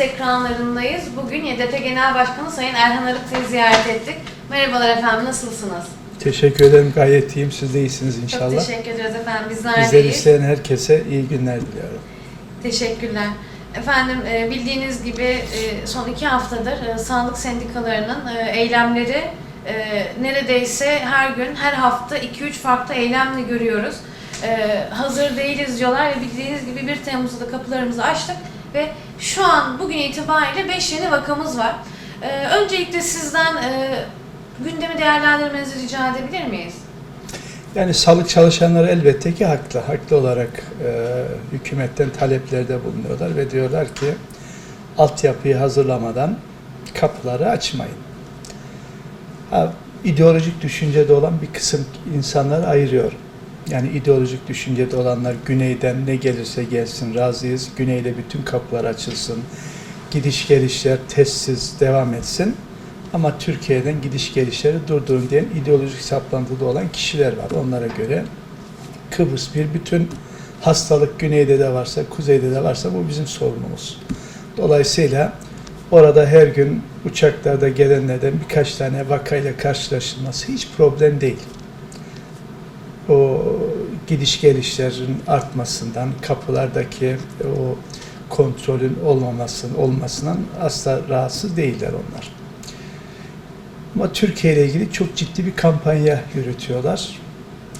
Ekranlarındayız. Bugün YDP Genel Başkanı Sayın Erhan Arıklı'yı ziyaret ettik. Merhabalar efendim, nasılsınız? Teşekkür ederim. Gayet iyiyim. Siz de iyisiniz Çok inşallah. teşekkür ederiz efendim, bizler Bizleri deyiz. isteyen herkese iyi günler diliyorum. Teşekkürler. Efendim e, bildiğiniz gibi e, son iki haftadır e, sağlık sendikalarının e, eylemleri e, neredeyse her gün, her hafta 2-3 farklı eylemle görüyoruz. E, Hazır değiliz diyorlar ve bildiğiniz gibi 1 Temmuz'da da kapılarımızı açtık ve şu an bugün itibariyle 5 yeni vakamız var. E, Öncelikle sizden e, gündemi değerlendirmenizi rica edebilir miyiz? Yani sağlık çalışanları elbette ki haklı. Haklı olarak e, hükümetten taleplerde bulunuyorlar ve diyorlar ki altyapıyı hazırlamadan kapıları açmayın. Ha, ideolojik düşüncede olan bir kısım insanlar ayırıyor. Yani ideolojik düşüncede olanlar güneyden ne gelirse gelsin razıyız. Güneyle bütün kapılar açılsın. Gidiş gelişler testsiz devam etsin. Ama Türkiye'den gidiş gelişleri durdurun diyen ideolojik saplantıda olan kişiler var. Onlara göre Kıbrıs bir bütün hastalık güneyde de varsa, kuzeyde de varsa bu bizim sorunumuz. Dolayısıyla orada her gün uçaklarda gelenlerden birkaç tane vakayla karşılaşılması hiç problem değil. O gidiş gelişlerin artmasından, kapılardaki o kontrolün olmamasının olmasından asla rahatsız değiller onlar. Ama Türkiye ile ilgili çok ciddi bir kampanya yürütüyorlar.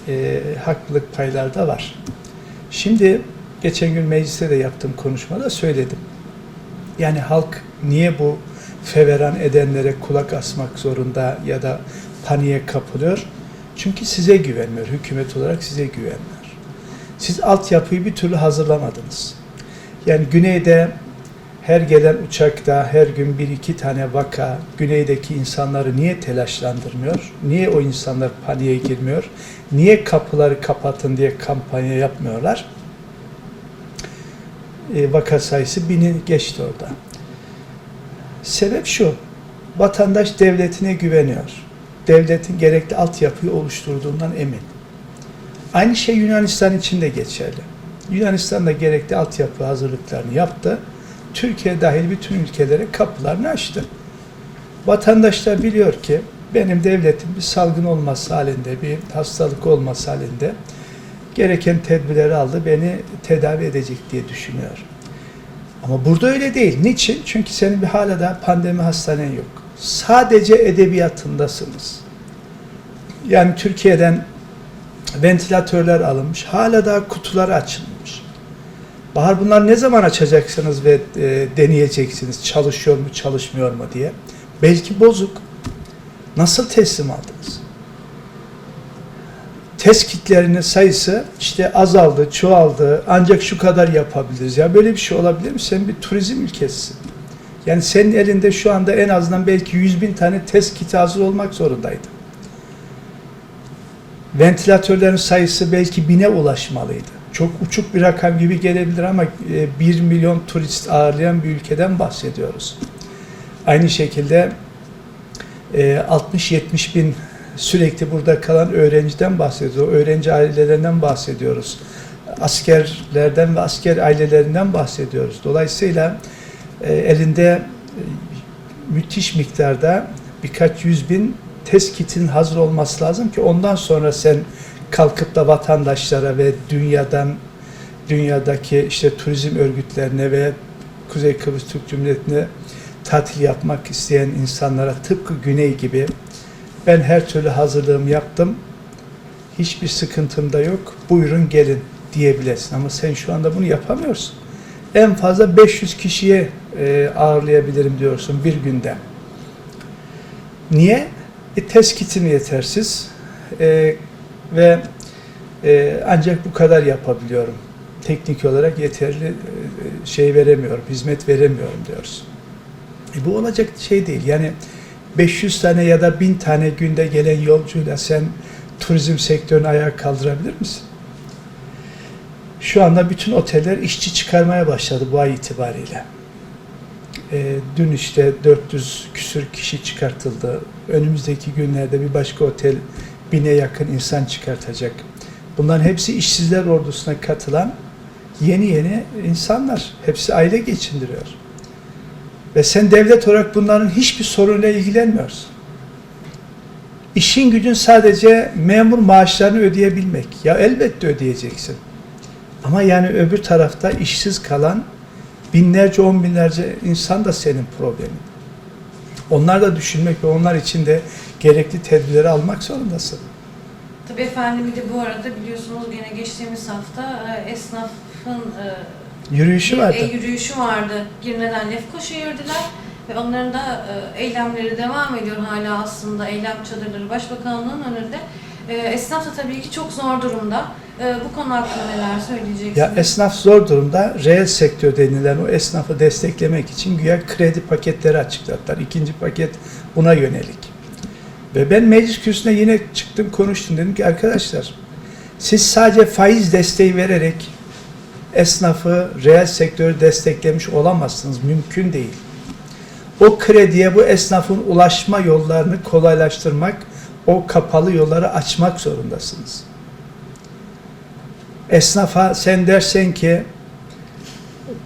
E, haklılık payları da var. Şimdi geçen gün mecliste de yaptığım konuşmada söyledim. Yani halk niye bu feveran edenlere kulak asmak zorunda ya da paniğe kapılıyor? Çünkü size güvenmiyor. Hükümet olarak size güvenmiyor. Siz altyapıyı bir türlü hazırlamadınız. Yani güneyde her gelen uçakta her gün bir iki tane vaka güneydeki insanları niye telaşlandırmıyor? Niye o insanlar paniğe girmiyor? Niye kapıları kapatın diye kampanya yapmıyorlar? E, vaka sayısı bini geçti orada. Sebep şu, vatandaş devletine güveniyor. Devletin gerekli altyapıyı oluşturduğundan emin. Aynı şey Yunanistan için de geçerli. Yunanistan da gerekli altyapı hazırlıklarını yaptı. Türkiye dahil bütün ülkelere kapılarını açtı. Vatandaşlar biliyor ki benim devletim bir salgın olması halinde, bir hastalık olması halinde gereken tedbirleri aldı, beni tedavi edecek diye düşünüyor. Ama burada öyle değil. Niçin? Çünkü senin bir hala da pandemi hastanen yok. Sadece edebiyatındasınız. Yani Türkiye'den ventilatörler alınmış. Hala daha kutuları açılmış. Bahar bunlar ne zaman açacaksınız ve e, deneyeceksiniz çalışıyor mu çalışmıyor mu diye. Belki bozuk. Nasıl teslim aldınız? Test kitlerinin sayısı işte azaldı, çoğaldı. Ancak şu kadar yapabiliriz. Ya böyle bir şey olabilir mi? Sen bir turizm ülkesisin. Yani senin elinde şu anda en azından belki 100 bin tane test kiti hazır olmak zorundaydı. Ventilatörlerin sayısı belki bine ulaşmalıydı. Çok uçuk bir rakam gibi gelebilir ama 1 milyon turist ağırlayan bir ülkeden bahsediyoruz. Aynı şekilde 60-70 bin sürekli burada kalan öğrenciden bahsediyoruz. Öğrenci ailelerinden bahsediyoruz. Askerlerden ve asker ailelerinden bahsediyoruz. Dolayısıyla e, elinde e, müthiş miktarda birkaç yüz bin test kitin hazır olması lazım ki ondan sonra sen kalkıp da vatandaşlara ve dünyadan dünyadaki işte turizm örgütlerine ve Kuzey Kıbrıs Türk Cumhuriyeti'ne tatil yapmak isteyen insanlara tıpkı Güney gibi ben her türlü hazırlığımı yaptım. Hiçbir sıkıntım da yok. Buyurun gelin diyebilirsin. Ama sen şu anda bunu yapamıyorsun. En fazla 500 kişiye e, ağırlayabilirim diyorsun bir günde. Niye? E, test kitim yetersiz e, ve e, ancak bu kadar yapabiliyorum. Teknik olarak yeterli e, şey veremiyorum, hizmet veremiyorum diyorsun. E, bu olacak şey değil. Yani 500 tane ya da 1000 tane günde gelen yolcuyla sen turizm sektörünü ayağa kaldırabilir misin? Şu anda bütün oteller işçi çıkarmaya başladı bu ay itibariyle. E, dün işte 400 küsür kişi çıkartıldı. Önümüzdeki günlerde bir başka otel bine yakın insan çıkartacak. Bunların hepsi işsizler ordusuna katılan yeni yeni insanlar. Hepsi aile geçindiriyor. Ve sen devlet olarak bunların hiçbir sorunla ilgilenmiyorsun. İşin gücün sadece memur maaşlarını ödeyebilmek. Ya elbette ödeyeceksin. Ama yani öbür tarafta işsiz kalan binlerce, on binlerce insan da senin problemin. Onlar da düşünmek ve onlar için de gerekli tedbirleri almak zorundasın. Tabii efendim bir de bu arada biliyorsunuz gene geçtiğimiz hafta e, esnafın e, Yürüyüşü vardı. e, yürüyüşü vardı. Girne'den Lefkoşa'ya yürüdüler ve onların da e, eylemleri devam ediyor hala aslında eylem çadırları Başbakanlığın önünde. E, esnaf da tabii ki çok zor durumda. E, bu konu hakkında neler söyleyeceksiniz? Ya esnaf zor durumda. Reel sektör denilen o esnafı desteklemek için güya kredi paketleri açıkladılar. İkinci paket buna yönelik. Ve ben meclis kürsüsüne yine çıktım konuştum. Dedim ki arkadaşlar siz sadece faiz desteği vererek esnafı, reel sektörü desteklemiş olamazsınız. Mümkün değil. O krediye bu esnafın ulaşma yollarını kolaylaştırmak, o kapalı yolları açmak zorundasınız. Esnafa sen dersen ki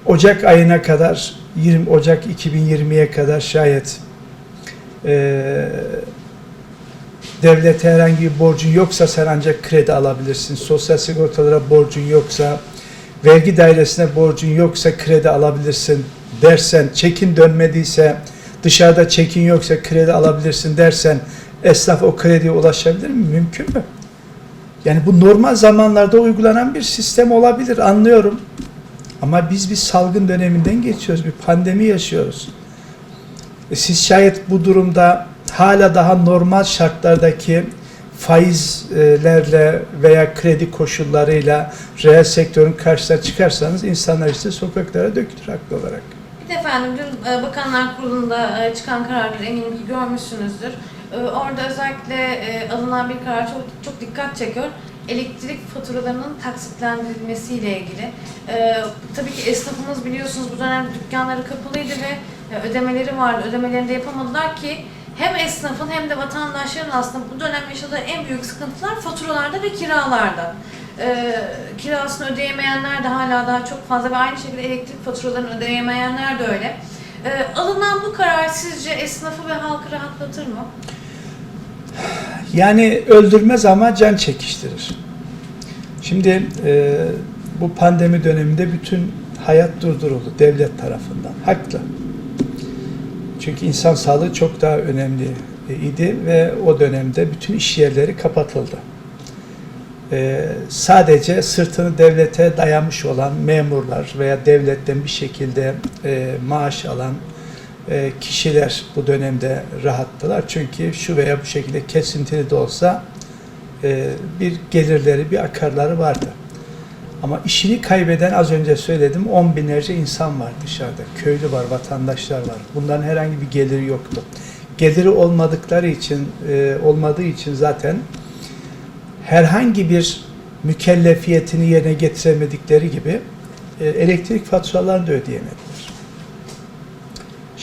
Ocak ayına kadar 20 Ocak 2020'ye kadar şayet eee devlete herhangi bir borcun yoksa sen ancak kredi alabilirsin. Sosyal sigortalara borcun yoksa, vergi dairesine borcun yoksa kredi alabilirsin dersen, çekin dönmediyse, dışarıda çekin yoksa kredi alabilirsin dersen, esnaf o krediye ulaşabilir mi? Mümkün mü? Yani bu normal zamanlarda uygulanan bir sistem olabilir, anlıyorum. Ama biz bir salgın döneminden geçiyoruz, bir pandemi yaşıyoruz. E Siz şayet bu durumda hala daha normal şartlardaki faizlerle veya kredi koşullarıyla reel sektörün karşısına çıkarsanız insanlar işte sokaklara dökülür haklı olarak. Bir de efendim dün e, Bakanlar Kurulu'nda e, çıkan kararları eminim ki görmüşsünüzdür. E, Orada özellikle e, alınan bir karar çok, çok dikkat çekiyor. Elektrik faturalarının taksitlendirilmesiyle ilgili. E, tabii ki esnafımız biliyorsunuz bu dönem dükkanları kapalıydı ve e, ödemeleri vardı. Ödemelerini de yapamadılar ki hem esnafın hem de vatandaşların aslında bu dönem yaşadığı en büyük sıkıntılar faturalarda ve kiralarda. Ee, kirasını ödeyemeyenler de hala daha çok fazla ve aynı şekilde elektrik faturalarını ödeyemeyenler de öyle. Ee, alınan bu karar sizce esnafı ve halkı rahatlatır mı? Yani öldürmez ama can çekiştirir. Şimdi e, bu pandemi döneminde bütün hayat durduruldu devlet tarafından. Haklı. Çünkü insan sağlığı çok daha önemli e, idi ve o dönemde bütün iş yerleri kapatıldı. E, sadece sırtını devlete dayamış olan memurlar veya devletten bir şekilde e, maaş alan e, kişiler bu dönemde rahattılar. Çünkü şu veya bu şekilde kesintili de olsa e, bir gelirleri, bir akarları vardı. Ama işini kaybeden az önce söyledim on binlerce insan var dışarıda. Köylü var, vatandaşlar var. Bunların herhangi bir geliri yoktu. Geliri olmadıkları için, e, olmadığı için zaten herhangi bir mükellefiyetini yerine getiremedikleri gibi elektrik faturalarını da ödeyemediler.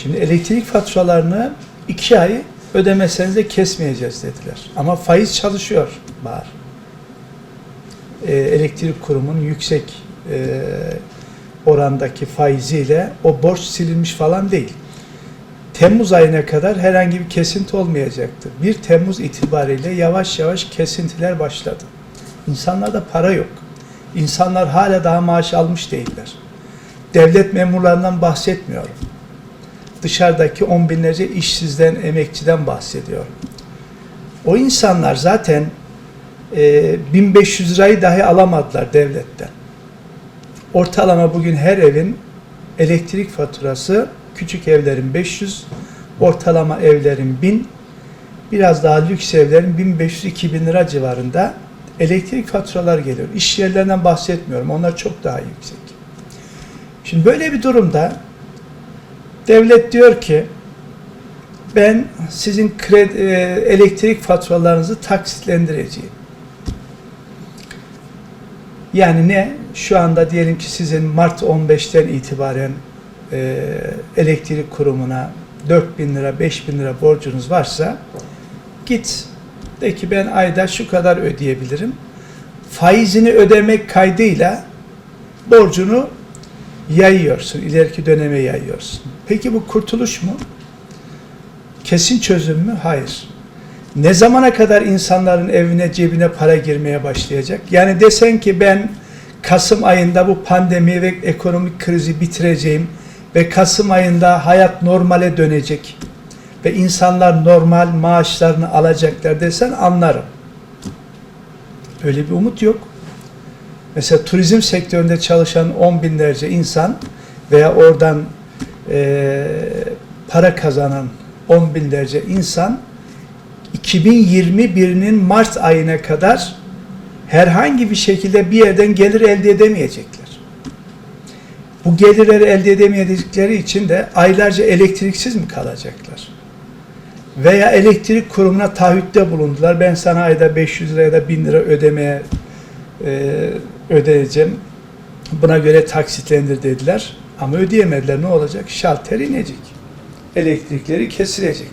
Şimdi elektrik faturalarını iki ay ödemeseniz de kesmeyeceğiz dediler. Ama faiz çalışıyor var. E, elektrik kurumunun yüksek e, orandaki faiziyle o borç silinmiş falan değil. Temmuz ayına kadar herhangi bir kesinti olmayacaktı. 1 Temmuz itibariyle yavaş yavaş kesintiler başladı. İnsanlarda para yok. İnsanlar hala daha maaş almış değiller. Devlet memurlarından bahsetmiyorum. Dışarıdaki on binlerce işsizden, emekçiden bahsediyorum. O insanlar zaten e, 1500 lirayı dahi alamadılar devletten. Ortalama bugün her evin elektrik faturası küçük evlerin 500, ortalama evlerin 1000, biraz daha lüks evlerin 1500-2000 lira civarında elektrik faturalar geliyor. İş yerlerinden bahsetmiyorum. Onlar çok daha yüksek. Şimdi böyle bir durumda devlet diyor ki ben sizin kredi, e, elektrik faturalarınızı taksitlendireceğim. Yani ne? Şu anda diyelim ki sizin Mart 15'ten itibaren e, elektrik kurumuna 4 bin lira, 5 bin lira borcunuz varsa git de ki ben ayda şu kadar ödeyebilirim. Faizini ödemek kaydıyla borcunu yayıyorsun, ileriki döneme yayıyorsun. Peki bu kurtuluş mu? Kesin çözüm mü? Hayır. Ne zamana kadar insanların evine cebine para girmeye başlayacak? Yani desen ki ben Kasım ayında bu pandemi ve ekonomik krizi bitireceğim ve Kasım ayında hayat normale dönecek ve insanlar normal maaşlarını alacaklar desen anlarım. Öyle bir umut yok. Mesela turizm sektöründe çalışan on binlerce insan veya oradan eee, para kazanan on binlerce insan 2021'nin Mart ayına kadar herhangi bir şekilde bir yerden gelir elde edemeyecekler. Bu gelirleri elde edemeyecekleri için de aylarca elektriksiz mi kalacaklar? Veya elektrik kurumuna taahhütte bulundular. Ben sana ayda 500 lira ya da 1000 lira ödemeye e, ödeyeceğim. Buna göre taksitlendir dediler. Ama ödeyemediler. Ne olacak? Şalter inecek. Elektrikleri kesilecek.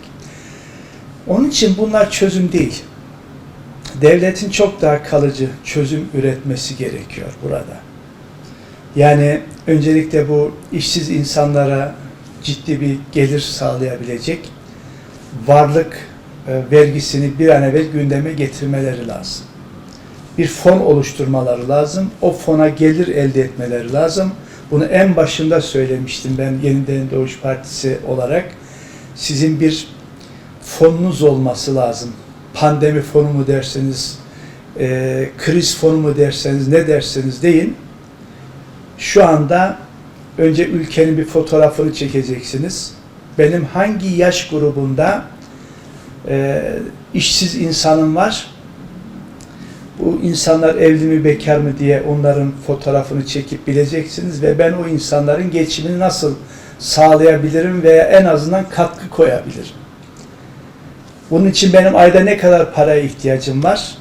Onun için bunlar çözüm değil. Devletin çok daha kalıcı çözüm üretmesi gerekiyor burada. Yani öncelikle bu işsiz insanlara ciddi bir gelir sağlayabilecek varlık e, vergisini bir an evvel gündeme getirmeleri lazım. Bir fon oluşturmaları lazım. O fona gelir elde etmeleri lazım. Bunu en başında söylemiştim ben Yeniden Doğuş Partisi olarak. Sizin bir fonunuz olması lazım. Pandemi fonu mu derseniz, e, kriz fonu mu derseniz, ne derseniz deyin. Şu anda önce ülkenin bir fotoğrafını çekeceksiniz. Benim hangi yaş grubunda e, işsiz insanım var? Bu insanlar evli mi bekar mı diye onların fotoğrafını çekip bileceksiniz ve ben o insanların geçimini nasıl sağlayabilirim veya en azından katkı koyabilirim. Bunun için benim ayda ne kadar paraya ihtiyacım var?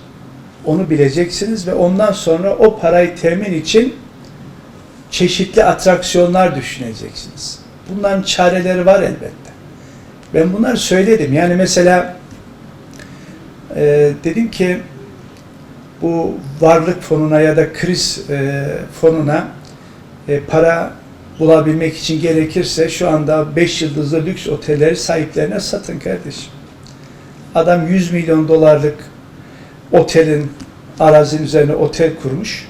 Onu bileceksiniz ve ondan sonra o parayı temin için çeşitli atraksiyonlar düşüneceksiniz. Bunların çareleri var elbette. Ben bunları söyledim. Yani mesela e, dedim ki bu varlık fonuna ya da kriz e, fonuna e, para bulabilmek için gerekirse şu anda 5 yıldızlı lüks otelleri sahiplerine satın kardeşim. Adam 100 milyon dolarlık otelin arazinin üzerine otel kurmuş.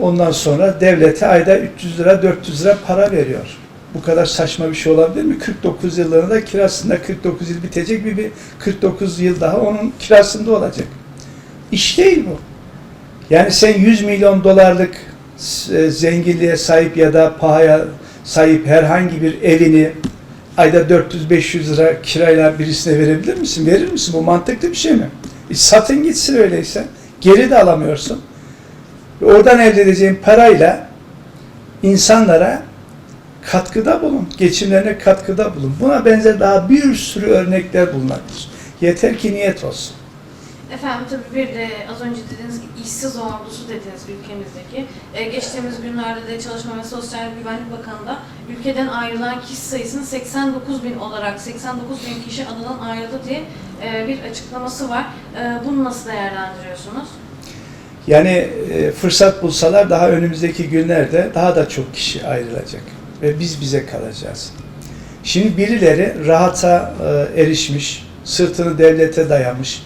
Ondan sonra devlete ayda 300 lira 400 lira para veriyor. Bu kadar saçma bir şey olabilir mi? 49 yıllarında kirasında 49 yıl bitecek bir, bir 49 yıl daha onun kirasında olacak. İş değil bu. Yani sen 100 milyon dolarlık e, zenginliğe sahip ya da pahaya sahip herhangi bir evini ayda 400-500 lira kirayla birisine verebilir misin? Verir misin? Bu mantıklı bir şey mi? E, satın gitsin öyleyse. Geri de alamıyorsun. Ve oradan elde edeceğin parayla insanlara katkıda bulun. Geçimlerine katkıda bulun. Buna benzer daha bir sürü örnekler bulunabilir. Yeter ki niyet olsun. Efendim tabii bir de az önce dediğiniz gibi işsiz ordusu dediniz ülkemizdeki. Ee, geçtiğimiz günlerde de Çalışma ve Sosyal Güvenlik Bakanı da ülkeden ayrılan kişi sayısının 89 bin olarak 89 bin kişi adadan ayrıldı diye e, bir açıklaması var. E, bunu nasıl değerlendiriyorsunuz? Yani e, fırsat bulsalar daha önümüzdeki günlerde daha da çok kişi ayrılacak ve biz bize kalacağız. Şimdi birileri rahata e, erişmiş, sırtını devlete dayamış,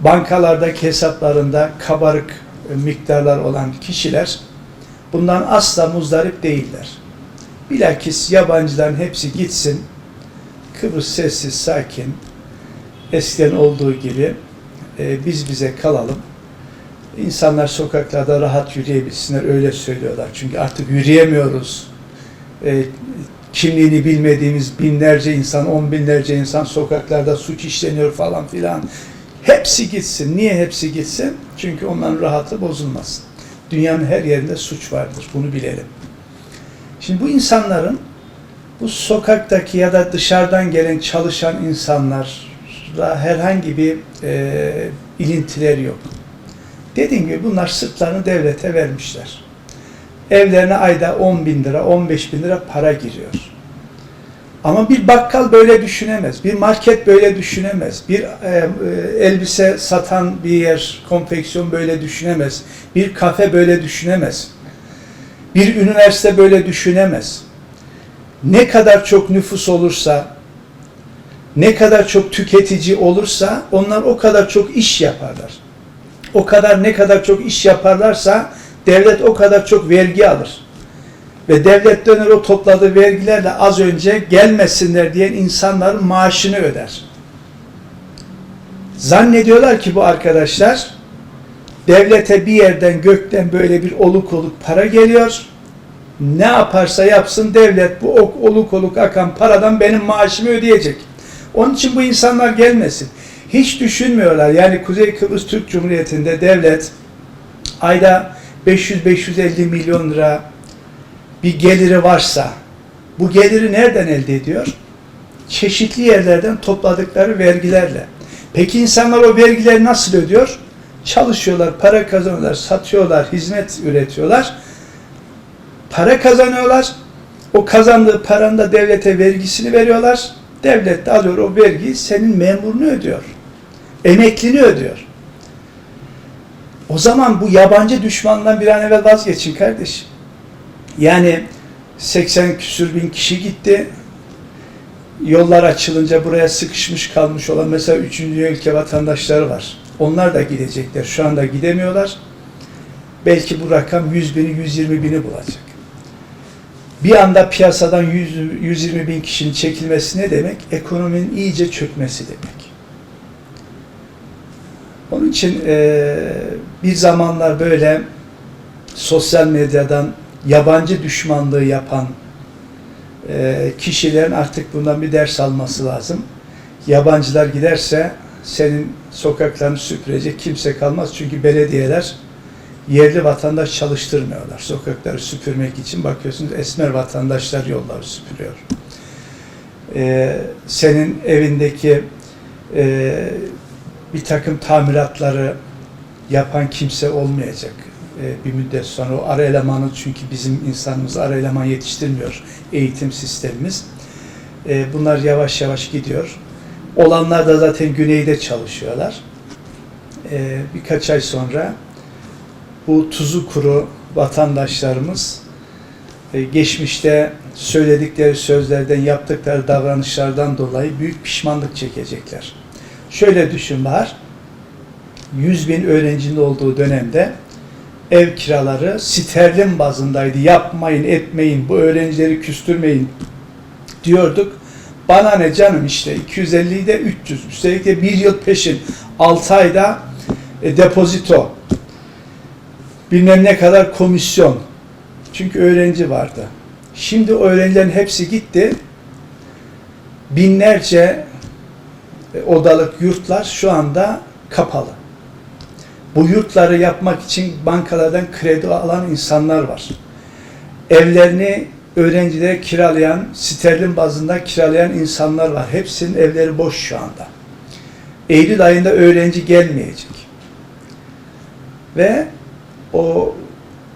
bankalardaki hesaplarında kabarık e, miktarlar olan kişiler bundan asla muzdarip değiller. Bilakis yabancıların hepsi gitsin, Kıbrıs sessiz, sakin, eskiden olduğu gibi e, biz bize kalalım. İnsanlar sokaklarda rahat yürüyebilsinler öyle söylüyorlar. Çünkü artık yürüyemiyoruz. E, kimliğini bilmediğimiz binlerce insan, on binlerce insan sokaklarda suç işleniyor falan filan. Hepsi gitsin. Niye hepsi gitsin? Çünkü onların rahatı bozulmasın. Dünyanın her yerinde suç vardır. Bunu bilelim. Şimdi bu insanların bu sokaktaki ya da dışarıdan gelen çalışan insanlarla herhangi bir e, ilintileri yok. Dediğim gibi bunlar sırtlarını devlete vermişler. Evlerine ayda 10 bin lira, 15 bin lira para giriyor. Ama bir bakkal böyle düşünemez, bir market böyle düşünemez, bir e, e, elbise satan bir yer, konfeksiyon böyle düşünemez, bir kafe böyle düşünemez. Bir üniversite böyle düşünemez. Ne kadar çok nüfus olursa, ne kadar çok tüketici olursa onlar o kadar çok iş yaparlar. O kadar ne kadar çok iş yaparlarsa devlet o kadar çok vergi alır. Ve devlet döner o topladığı vergilerle az önce gelmesinler diyen insanların maaşını öder. Zannediyorlar ki bu arkadaşlar devlete bir yerden gökten böyle bir oluk oluk para geliyor. Ne yaparsa yapsın devlet bu ok- oluk oluk akan paradan benim maaşımı ödeyecek. Onun için bu insanlar gelmesin. Hiç düşünmüyorlar. Yani Kuzey Kıbrıs Türk Cumhuriyeti'nde devlet ayda 500-550 milyon lira bir geliri varsa bu geliri nereden elde ediyor? Çeşitli yerlerden topladıkları vergilerle. Peki insanlar o vergileri nasıl ödüyor? Çalışıyorlar, para kazanıyorlar, satıyorlar, hizmet üretiyorlar. Para kazanıyorlar. O kazandığı paranın da devlete vergisini veriyorlar. Devlet de alıyor o vergiyi senin memurunu ödüyor. Emeklini ödüyor. O zaman bu yabancı düşmandan bir an evvel vazgeçin kardeşim. Yani 80 küsür bin kişi gitti. Yollar açılınca buraya sıkışmış kalmış olan mesela 3. dünya ülke vatandaşları var. Onlar da gidecekler. Şu anda gidemiyorlar. Belki bu rakam 100 bini, 120 bini bulacak. Bir anda piyasadan 100, 120 bin kişinin çekilmesi ne demek? Ekonominin iyice çökmesi demek. Onun için eee, bir zamanlar böyle sosyal medyadan yabancı düşmanlığı yapan eee, kişilerin artık bundan bir ders alması lazım. Yabancılar giderse senin sokaklarını süpürecek kimse kalmaz. Çünkü belediyeler yerli vatandaş çalıştırmıyorlar. Sokakları süpürmek için bakıyorsunuz esmer vatandaşlar yolları süpürüyor. Ee, senin evindeki e, bir takım tamiratları yapan kimse olmayacak e, bir müddet sonra. O ara elemanı çünkü bizim insanımız ara eleman yetiştirmiyor eğitim sistemimiz. E, bunlar yavaş yavaş gidiyor. Olanlar da zaten güneyde çalışıyorlar. E, birkaç ay sonra bu tuzu kuru vatandaşlarımız e, geçmişte söyledikleri sözlerden, yaptıkları davranışlardan dolayı büyük pişmanlık çekecekler. Şöyle düşün Bahar, 100 bin öğrencinin olduğu dönemde ev kiraları sterlin bazındaydı. Yapmayın, etmeyin, bu öğrencileri küstürmeyin diyorduk. Bana ne canım işte 250'yi de 300. Üstelik de bir yıl peşin 6 ayda e, depozito bilmem ne kadar komisyon. Çünkü öğrenci vardı. Şimdi öğrencilerin hepsi gitti. Binlerce e, odalık yurtlar şu anda kapalı. Bu yurtları yapmak için bankalardan kredi alan insanlar var. Evlerini öğrencilere kiralayan, sterlin bazında kiralayan insanlar var. Hepsinin evleri boş şu anda. Eylül ayında öğrenci gelmeyecek. Ve o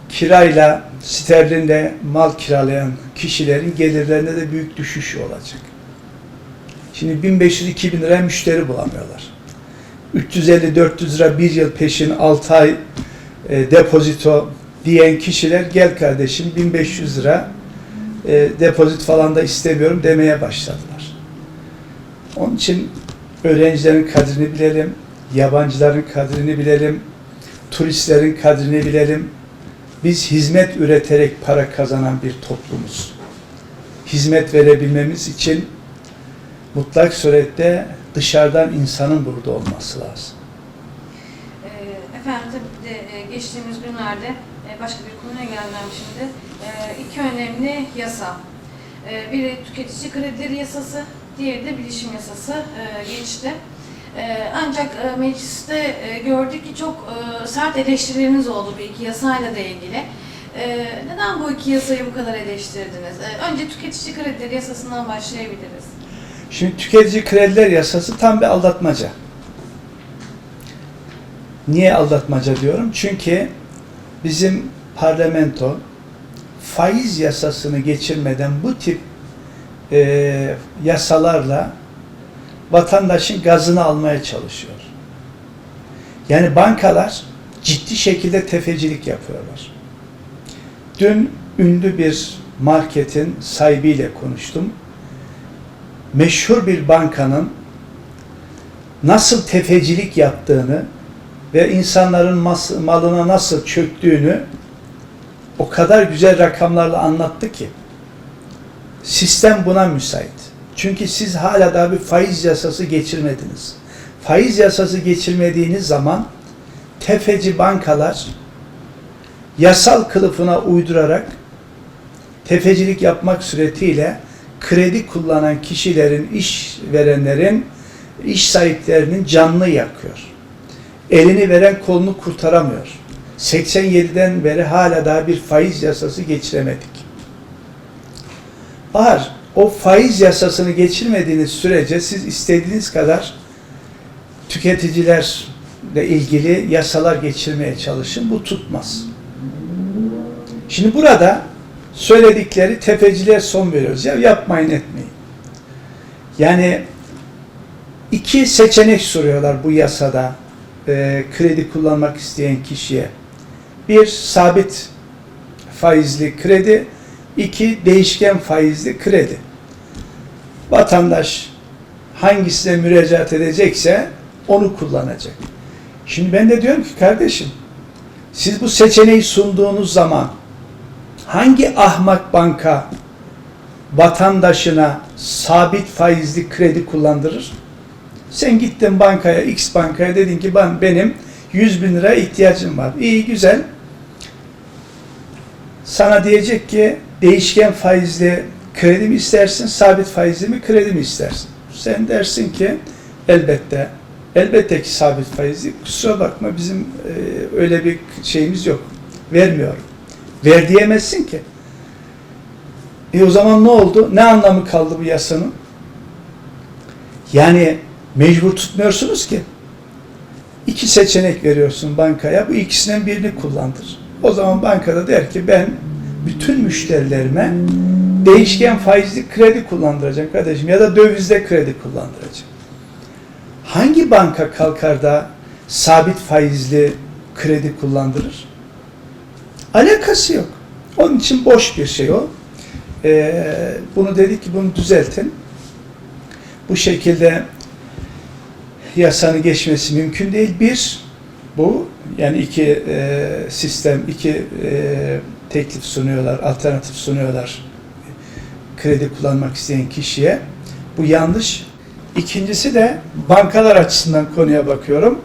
kirayla, sterlinle mal kiralayan kişilerin gelirlerinde de büyük düşüş olacak. Şimdi 1500-2000 lira müşteri bulamıyorlar. 350-400 lira bir yıl peşin 6 ay e, depozito diyen kişiler gel kardeşim 1500 lira e, depozit falan da istemiyorum demeye başladılar. Onun için öğrencilerin kadrini bilelim, yabancıların kadrini bilelim, turistlerin kadrini bilelim. Biz hizmet üreterek para kazanan bir toplumuz. Hizmet verebilmemiz için mutlak surette dışarıdan insanın burada olması lazım. Ee, Efendim tabii de e, geçtiğimiz günlerde e, başka bir konuya gelmem şimdi. E, iki önemli yasa. Biri tüketici kredileri yasası, diğeri de bilişim yasası geçti. Ancak mecliste gördük ki çok sert eleştirileriniz oldu bu iki yasayla da ilgili. Neden bu iki yasayı bu kadar eleştirdiniz? Önce tüketici kredileri yasasından başlayabiliriz. Şimdi tüketici krediler yasası tam bir aldatmaca. Niye aldatmaca diyorum? Çünkü bizim parlamento faiz yasasını geçirmeden bu tip e, yasalarla vatandaşın gazını almaya çalışıyor. Yani bankalar ciddi şekilde tefecilik yapıyorlar. Dün ünlü bir marketin sahibiyle konuştum. Meşhur bir bankanın nasıl tefecilik yaptığını ve insanların malına nasıl çöktüğünü o kadar güzel rakamlarla anlattı ki sistem buna müsait. Çünkü siz hala daha bir faiz yasası geçirmediniz. Faiz yasası geçirmediğiniz zaman tefeci bankalar yasal kılıfına uydurarak tefecilik yapmak suretiyle kredi kullanan kişilerin, iş verenlerin, iş sahiplerinin canını yakıyor. Elini veren kolunu kurtaramıyor. 87'den beri hala daha bir faiz yasası geçiremedik. Bahar, o faiz yasasını geçirmediğiniz sürece siz istediğiniz kadar tüketicilerle ilgili yasalar geçirmeye çalışın. Bu tutmaz. Şimdi burada söyledikleri tefeciler son veriyoruz. Ya yapmayın etmeyin. Yani iki seçenek soruyorlar bu yasada e, kredi kullanmak isteyen kişiye. Bir sabit faizli kredi, iki değişken faizli kredi. Vatandaş hangisine müracaat edecekse onu kullanacak. Şimdi ben de diyorum ki kardeşim siz bu seçeneği sunduğunuz zaman hangi ahmak banka vatandaşına sabit faizli kredi kullandırır? Sen gittin bankaya, X bankaya dedin ki ben benim 100 bin lira ihtiyacım var. İyi güzel. Sana diyecek ki değişken faizli kredi mi istersin, sabit faizli mi kredi mi istersin? Sen dersin ki elbette, elbette ki sabit faizli. Kusura bakma bizim e, öyle bir şeyimiz yok. Vermiyorum. Ver diyemezsin ki. E o zaman ne oldu? Ne anlamı kaldı bu yasanın? Yani mecbur tutmuyorsunuz ki. İki seçenek veriyorsun bankaya. Bu ikisinden birini kullandır. O zaman bankada der ki ben bütün müşterilerime değişken faizli kredi kullandıracağım kardeşim ya da dövizde kredi kullandıracağım. Hangi banka kalkar da sabit faizli kredi kullandırır? Alakası yok. Onun için boş bir şey o. Ee, bunu dedik ki bunu düzeltin. Bu şekilde yasanın geçmesi mümkün değil. Bir, bu yani iki e, sistem, iki e, teklif sunuyorlar, alternatif sunuyorlar kredi kullanmak isteyen kişiye. Bu yanlış. İkincisi de bankalar açısından konuya bakıyorum.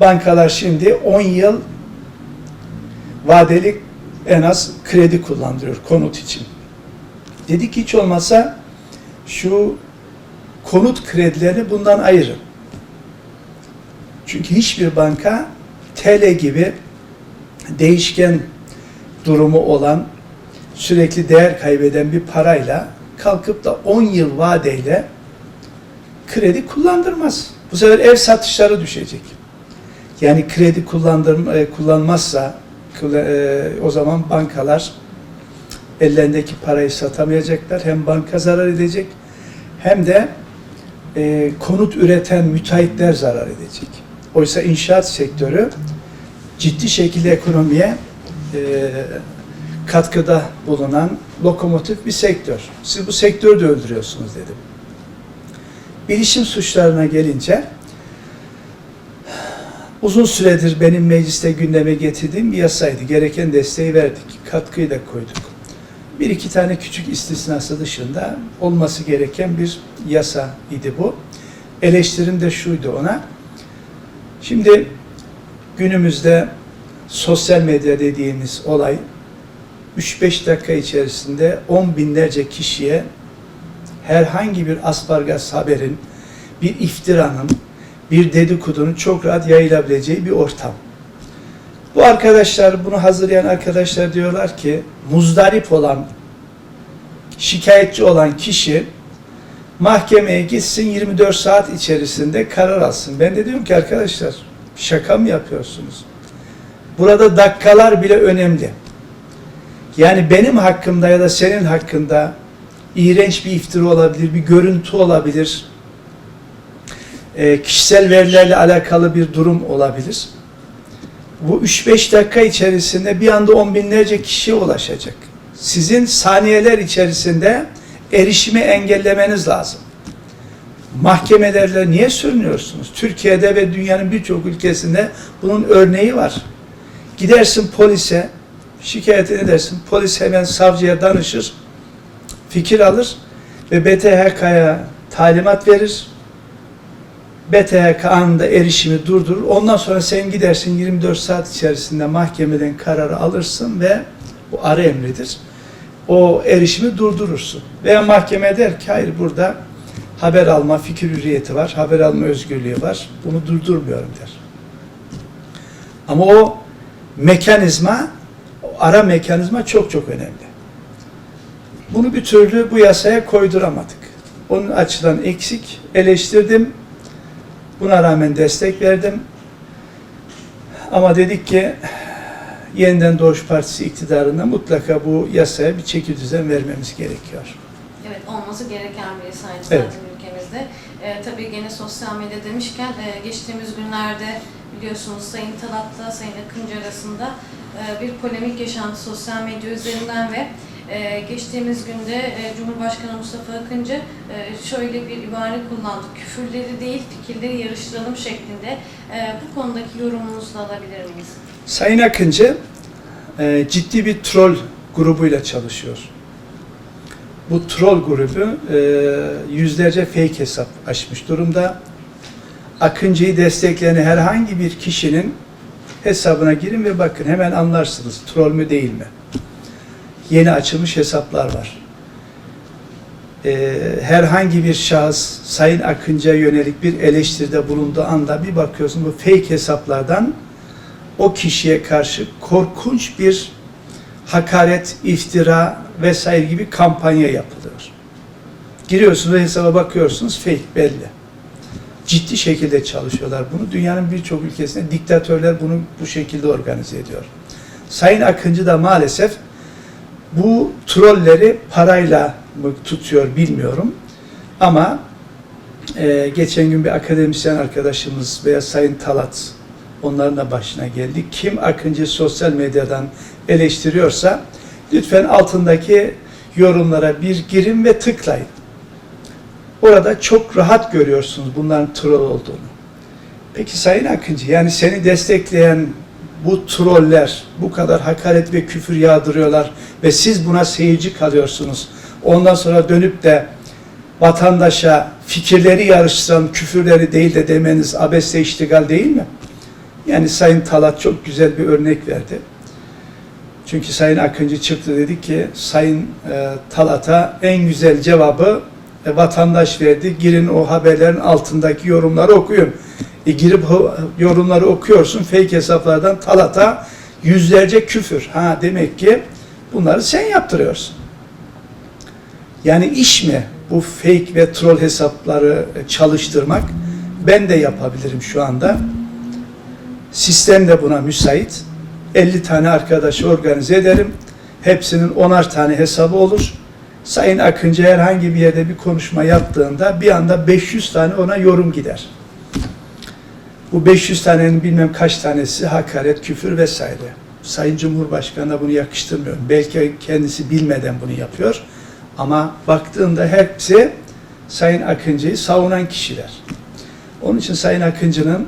Bankalar şimdi 10 yıl vadeli en az kredi kullandırıyor konut için. Dedik ki hiç olmazsa şu konut kredilerini bundan ayırın. Çünkü hiçbir banka TL gibi değişken durumu olan sürekli değer kaybeden bir parayla kalkıp da 10 yıl vadeyle kredi kullandırmaz. Bu sefer ev satışları düşecek. Yani kredi e, kullanmazsa o zaman bankalar ellerindeki parayı satamayacaklar. Hem banka zarar edecek hem de e, konut üreten müteahhitler zarar edecek. Oysa inşaat sektörü ciddi şekilde ekonomiye e, katkıda bulunan lokomotif bir sektör. Siz bu sektörü de öldürüyorsunuz dedim. Bilişim suçlarına gelince uzun süredir benim mecliste gündeme getirdiğim bir yasaydı. Gereken desteği verdik. Katkıyı da koyduk. Bir iki tane küçük istisnası dışında olması gereken bir yasa idi bu. Eleştirim de şuydu ona. Şimdi günümüzde sosyal medya dediğimiz olay 3-5 dakika içerisinde 10 binlerce kişiye herhangi bir aspargas haberin, bir iftiranın, bir dedikodunun çok rahat yayılabileceği bir ortam. Bu arkadaşlar, bunu hazırlayan arkadaşlar diyorlar ki muzdarip olan, şikayetçi olan kişi mahkemeye gitsin 24 saat içerisinde karar alsın. Ben de diyorum ki arkadaşlar şaka mı yapıyorsunuz? Burada dakikalar bile önemli. Yani benim hakkımda ya da senin hakkında iğrenç bir iftira olabilir, bir görüntü olabilir, e, kişisel verilerle alakalı bir durum olabilir. Bu 3-5 dakika içerisinde bir anda on binlerce kişiye ulaşacak. Sizin saniyeler içerisinde erişimi engellemeniz lazım. Mahkemelerle niye sürünüyorsunuz? Türkiye'de ve dünyanın birçok ülkesinde bunun örneği var. Gidersin polise, şikayet edersin, polis hemen savcıya danışır, fikir alır ve BTHK'ya talimat verir. BTHK anında erişimi durdurur. Ondan sonra sen gidersin 24 saat içerisinde mahkemeden kararı alırsın ve bu ara emridir. O erişimi durdurursun. Veya mahkeme der ki hayır burada haber alma fikir hürriyeti var, haber alma özgürlüğü var. Bunu durdurmuyorum der. Ama o mekanizma, o ara mekanizma çok çok önemli. Bunu bir türlü bu yasaya koyduramadık. Onun açıdan eksik, eleştirdim. Buna rağmen destek verdim. Ama dedik ki yeniden Doğuş Partisi iktidarında mutlaka bu yasaya bir çeki düzen vermemiz gerekiyor. Evet, olması gereken bir sayıcı Evet. zaten ülkemizde. Ee, tabii gene sosyal medya demişken e, geçtiğimiz günlerde biliyorsunuz Sayın Talat'la Sayın Akıncı arasında e, bir polemik yaşandı sosyal medya üzerinden ve e, geçtiğimiz günde e, Cumhurbaşkanı Mustafa Akıncı e, şöyle bir ibare kullandı. Küfürleri değil fikirleri yarıştıralım şeklinde. E, bu konudaki yorumunuzu alabilir miyiz? Sayın Akıncı ciddi bir troll grubuyla çalışıyor. Bu troll grubu yüzlerce fake hesap açmış durumda. Akıncı'yı destekleyen herhangi bir kişinin hesabına girin ve bakın hemen anlarsınız troll mü değil mi. Yeni açılmış hesaplar var. E, herhangi bir şahıs Sayın Akıncı'ya yönelik bir eleştiride bulunduğu anda bir bakıyorsun bu fake hesaplardan o kişiye karşı korkunç bir hakaret, iftira vesaire gibi kampanya yapılıyor. Giriyorsunuz hesaba bakıyorsunuz fake belli. Ciddi şekilde çalışıyorlar bunu. Dünyanın birçok ülkesinde diktatörler bunu bu şekilde organize ediyor. Sayın Akıncı da maalesef bu trolleri parayla mı tutuyor bilmiyorum. Ama e, geçen gün bir akademisyen arkadaşımız veya Sayın Talat onların da başına geldi. Kim Akıncı sosyal medyadan eleştiriyorsa lütfen altındaki yorumlara bir girin ve tıklayın. Orada çok rahat görüyorsunuz bunların troll olduğunu. Peki Sayın Akıncı yani seni destekleyen bu troller bu kadar hakaret ve küfür yağdırıyorlar ve siz buna seyirci kalıyorsunuz. Ondan sonra dönüp de vatandaşa fikirleri yarıştıran küfürleri değil de demeniz abesle iştigal değil mi? Yani Sayın Talat çok güzel bir örnek verdi. Çünkü Sayın Akıncı çıktı dedi ki Sayın e, Talat'a en güzel cevabı e, vatandaş verdi. Girin o haberlerin altındaki yorumları okuyun. E, girip yorumları okuyorsun fake hesaplardan Talat'a yüzlerce küfür. Ha demek ki bunları sen yaptırıyorsun. Yani iş mi bu fake ve troll hesapları e, çalıştırmak? Ben de yapabilirim şu anda. Sistem de buna müsait. 50 tane arkadaşı organize ederim. Hepsinin 10'ar tane hesabı olur. Sayın Akıncı herhangi bir yerde bir konuşma yaptığında bir anda 500 tane ona yorum gider. Bu 500 tanenin bilmem kaç tanesi hakaret, küfür vesaire. Sayın Cumhurbaşkanı'na bunu yakıştırmıyorum. Belki kendisi bilmeden bunu yapıyor. Ama baktığında hepsi Sayın Akıncı'yı savunan kişiler. Onun için Sayın Akıncı'nın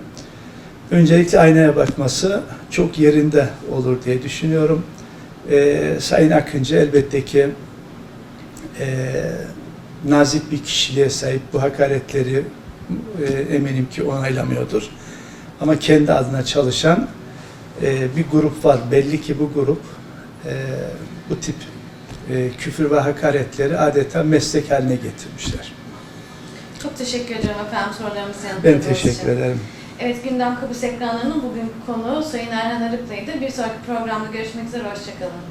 öncelikle aynaya bakması çok yerinde olur diye düşünüyorum. Ee, Sayın Akıncı elbette ki e, nazik bir kişiliğe sahip bu hakaretleri e, eminim ki onaylamıyordur. Ama kendi adına çalışan e, bir grup var. Belli ki bu grup e, bu tip e, küfür ve hakaretleri adeta meslek haline getirmişler. Çok teşekkür ederim efendim sorularımızı Ben yanıtladığınız teşekkür için. ederim. Evet, Gündem Kıbrıs ekranlarının bugünkü konuğu Sayın Erhan Arıklı'ydı. Bir sonraki programda görüşmek üzere, hoşçakalın.